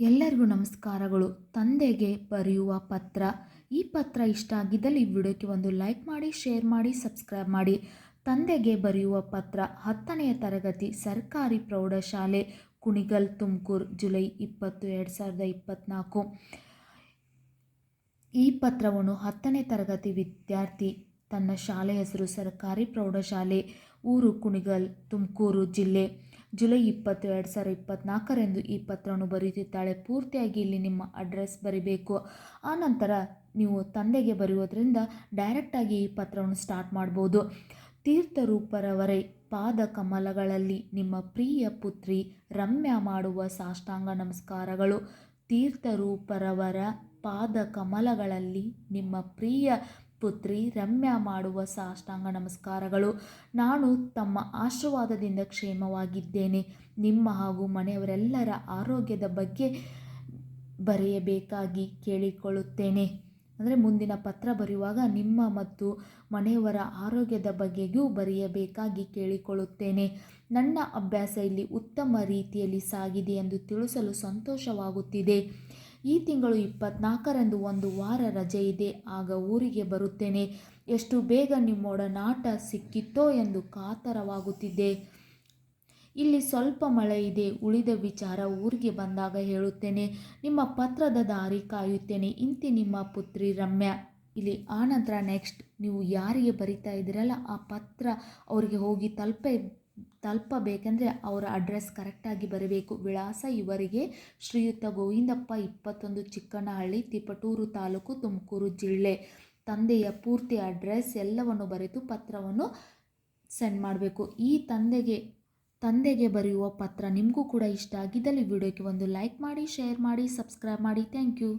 ಎಲ್ಲರಿಗೂ ನಮಸ್ಕಾರಗಳು. ತಂದೆಗೆ ಬರೆಯುವ ಪತ್ರ. ಈ ಪತ್ರ ಇಷ್ಟ ಆಗಿದ್ದಲ್ಲಿ ವಿಡಿಯೋಕ್ಕೆ ಒಂದು ಲೈಕ್ ಮಾಡಿ, ಶೇರ್ ಮಾಡಿ, ಸಬ್ಸ್ಕ್ರೈಬ್ ಮಾಡಿ. ತಂದೆಗೆ ಬರೆಯುವ ಪತ್ರ ಹತ್ತನೆಯ ತರಗತಿ ಸರ್ಕಾರಿ ಪ್ರೌಢಶಾಲೆ, ಕುಣಿಗಲ್, ತುಮಕೂರು, ಜುಲೈ ಇಪ್ಪತ್ತು, ಎರಡು ಸಾವಿರದ ಇಪ್ಪತ್ತ್ನಾಲ್ಕು ಈ ಪತ್ರವನ್ನು ಹತ್ತನೇ ತರಗತಿ ವಿದ್ಯಾರ್ಥಿ ತನ್ನ ಶಾಲೆ ಹೆಸರು ಸರ್ಕಾರಿ ಪ್ರೌಢಶಾಲೆ, ಊರು ಕುಣಿಗಲ್, ತುಮಕೂರು ಜಿಲ್ಲೆ. ಜುಲೈ ಇಪ್ಪತ್ತು, ಎರಡು ಸಾವಿರ ಇಪ್ಪತ್ತ್ನಾಲ್ಕರಂದು ಈ ಪತ್ರವನ್ನು ಬರೆಯುತ್ತಿದ್ದಾಳೆ. ಪೂರ್ತಿಯಾಗಿ ಇಲ್ಲಿ ನಿಮ್ಮ ಅಡ್ರೆಸ್ ಬರಿಬೇಕು. ಆನಂತರ ನೀವು ತಂದೆಗೆ ಬರೆಯೋದ್ರಿಂದ ಡೈರೆಕ್ಟಾಗಿ ಈ ಪತ್ರವನ್ನು ಸ್ಟಾರ್ಟ್ ಮಾಡ್ಬೋದು. ತೀರ್ಥರೂಪರವರೇ, ಪಾದ ಕಮಲಗಳಲ್ಲಿ ನಿಮ್ಮ ಪ್ರಿಯ ಪುತ್ರಿ ರಮ್ಯ ಮಾಡುವ ಸಾಷ್ಟಾಂಗ ನಮಸ್ಕಾರಗಳು. ತೀರ್ಥರೂಪರವರ ಪಾದ ಕಮಲಗಳಲ್ಲಿ ನಿಮ್ಮ ಪ್ರಿಯ ಪುತ್ರಿ ರಮ್ಯಾ ಮಾಡುವ ಸಾಷ್ಟಾಂಗ ನಮಸ್ಕಾರಗಳು. ನಾನು ತಮ್ಮ ಆಶೀರ್ವಾದದಿಂದ ಕ್ಷೇಮವಾಗಿದ್ದೇನೆ. ನಿಮ್ಮ ಹಾಗೂ ಮನೆಯವರೆಲ್ಲರ ಆರೋಗ್ಯದ ಬಗ್ಗೆ ಬರೆಯಬೇಕಾಗಿ ಕೇಳಿಕೊಳ್ಳುತ್ತೇನೆ. ಅಂದರೆ ಮುಂದಿನ ಪತ್ರ ಬರೆಯುವಾಗ ನಿಮ್ಮ ಮತ್ತು ಮನೆಯವರ ಆರೋಗ್ಯದ ಬಗ್ಗೆಯೂ ಬರೆಯಬೇಕಾಗಿ ಕೇಳಿಕೊಳ್ಳುತ್ತೇನೆ. ನನ್ನ ಅಭ್ಯಾಸ ಇಲ್ಲಿ ಉತ್ತಮ ರೀತಿಯಲ್ಲಿ ಸಾಗಿದೆ ಎಂದು ತಿಳಿಸಲು ಸಂತೋಷವಾಗುತ್ತಿದೆ. ಈ ತಿಂಗಳು ಇಪ್ಪತ್ನಾಲ್ಕರಂದು ಒಂದು ವಾರ ರಜೆ ಇದೆ. ಆಗ ಊರಿಗೆ ಬರುತ್ತೇನೆ. ಎಷ್ಟು ಬೇಗ ನಿಮ್ಮೊಡನಾಟ ಸಿಕ್ಕಿತ್ತೋ ಎಂದು ಕಾತರವಾಗುತ್ತಿದ್ದೆ. ಇಲ್ಲಿ ಸ್ವಲ್ಪ ಮಳೆ ಇದೆ. ಉಳಿದ ವಿಚಾರ ಊರಿಗೆ ಬಂದಾಗ ಹೇಳುತ್ತೇನೆ. ನಿಮ್ಮ ಪತ್ರದ ದಾರಿ ಕಾಯುತ್ತೇನೆ. ಇಂತಿ ನಿಮ್ಮ ಪುತ್ರಿ ರಮ್ಯಾ. ಇಲ್ಲಿ ಆನಂತರ ನೆಕ್ಸ್ಟ್ ನೀವು ಯಾರಿಗೆ ಬರಿತಾ ಇದ್ದೀರಲ್ಲ, ಆ ಪತ್ರ ಅವರಿಗೆ ಹೋಗಿ ತಲುಪೇ ತಲುಪಬೇಕೆಂದರೆ ಅವರ ಅಡ್ರೆಸ್ ಕರೆಕ್ಟಾಗಿ ಬರಬೇಕು. ವಿಳಾಸ ಇವರಿಗೆ ಶ್ರೀಯುತ ಗೋವಿಂದಪ್ಪ ಇಪ್ಪತ್ತೊಂದು ಚಿಕ್ಕನಹಳ್ಳಿ, ತಿಪಟೂರು ತಾಲೂಕು, ತುಮಕೂರು ಜಿಲ್ಲೆ. ತಂದೆಯ ಪೂರ್ತಿ ಅಡ್ರೆಸ್ ಎಲ್ಲವನ್ನು ಬರೆದು ಪತ್ರವನ್ನು ಸೆಂಡ್ ಮಾಡಬೇಕು. ಈ ತಂದೆಗೆ ತಂದೆಗೆ ಬರೆಯುವ ಪತ್ರ ನಿಮಗೂ ಕೂಡ ಇಷ್ಟ ಆಗಿದ್ದಲ್ಲಿ ವಿಡಿಯೋಕ್ಕೆ ಒಂದು ಲೈಕ್ ಮಾಡಿ ಶೇರ್ ಮಾಡಿ ಸಬ್ಸ್ಕ್ರೈಬ್ ಮಾಡಿ. Thank you